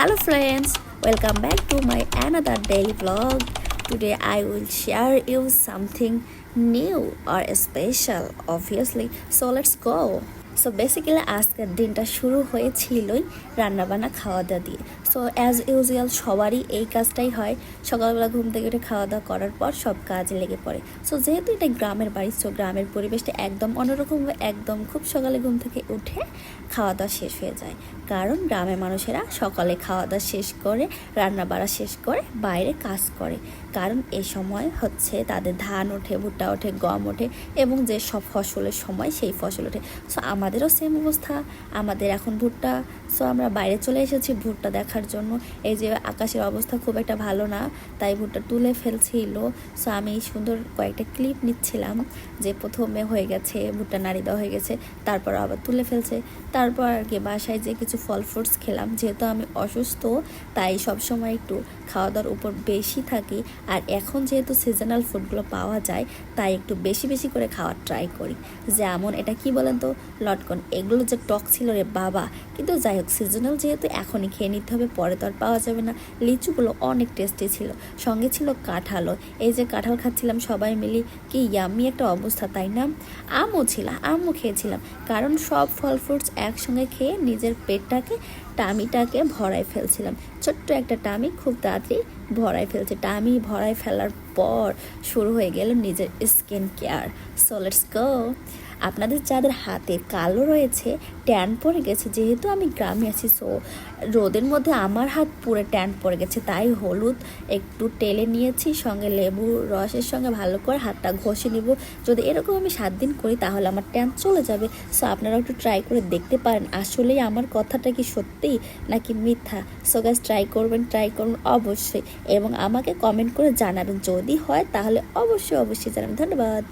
Hello friends, welcome back to my another daily vlog. Today I will share you something new or special obviously. So let's go. So basically আজকের দিনটা শুরু হয়েছিলই রান্নাবান্না খাওয়া দাওয়া দিয়ে। So as usual সবারই এই কাজটাই হয়। সকালবেলা ঘুম থেকে উঠে খাওয়া দাওয়া করার পর সব কাজে লেগে পড়ে। সো যেহেতু এটা গ্রামের বাড়ি সো গ্রামের পরিবেশটা একদম অন্যরকম একদম খুব সকালে ঘুম থেকে উঠে খাওয়া দাওয়া শেষ হয়ে যায়। কারণ গ্রামের মানুষেরা সকালে খাওয়া দাওয়া শেষ করে রান্না বাড়া শেষ করে, বাইরে কাজ করে। কারণ এই সময় হচ্ছে তাদের ধান ওঠে, ভুট্টা ওঠে, গম ওঠে এবং যে সব ফসলের সময় সেই ফসল ওঠে। সো আমাদেরও সেম অবস্থা। আমাদের এখন ভুট্টা সো আমরা বাইরে চলে এসেছি ভুট্টা দেখার জন্য। এই যে আকাশের অবস্থা খুব একটা ভালো না, তাই ভুট্টা তুলে ফেলছিল। সো আমি সুন্দর কয়েকটা ক্লিপ নিচ্ছিলাম যে প্রথমে হয়ে গেছে, ভুট্টা নাড়ি দেওয়া হয়ে গেছে, তারপর আবার তুলে ফেলছে। তারপর আর কি বাসায় যে কিছু ফল ফ্রুটস খেলাম, যেহেতু আমি অসুস্থ, তাই সবসময় একটু খাওয়া দাওয়ার উপর বেশি থাকি। আর এখন যেহেতু সিজনাল ফুডগুলো পাওয়া যায়, তাই একটু বেশি বেশি করে খাওয়ার ট্রাই করি। যেমন এটা কি বলেন তো? লটকন। এগুলো যে টক ছিল রে বাবা। কিন্তু যাই হোক সিজনাল যেহেতু এখনই খেয়ে নিতে হবে, পরে তো আর পাওয়া যাবে না। লিচুগুলো অনেক টেস্টি ছিল। সঙ্গে ছিল কাঁঠালও এই যে কাঁঠাল খাচ্ছিলাম সবাই মিলি, কি ইয়ামি একটা অবস্থা, তাই না? আমও ছিল, আমও খেয়েছিলাম। কারণ সব ফল ফ্রুটস একসঙ্গে খেয়ে নিজের পেটটাকে টামিটাকে ভরাই ফেলছিলাম। ছোট্ট একটা টামি খুব তাড়াতাড়ি ভরাই ফেলছে। টামি ভরাই ফেলার পর শুরু হয়ে গেল নিজের skin care. So let's go আপনাদের যাদের হাতে কালো রয়েছে ট্যান পড়ে গেছে, যেহেতু আমি গ্রামে আছি সো রোদের মধ্যে আমার হাত পুরো ট্যান পড়ে গেছে, তাই হলুদ একটু টেলে নিয়েছি, সঙ্গে লেবু রসের সঙ্গে ভালো করে হাতটা ঘষে নিব। যদি এরকম আমি সাত দিন করি, তাহলে আমার ট্যান চলে যাবে। সো আপনারা একটু ট্রাই করে দেখতে পারেন। আসলেই আমার কথাটা কি সত্যি? নাকি মিথ্যা? সো গাছ ট্রাই করবেন ট্রাই করুন অবশ্যই। এবং আমাকে কমেন্ট করে জানাবেন। যদি হয় তাহলে অবশ্যই অবশ্যই জানাবেন। ধন্যবাদ।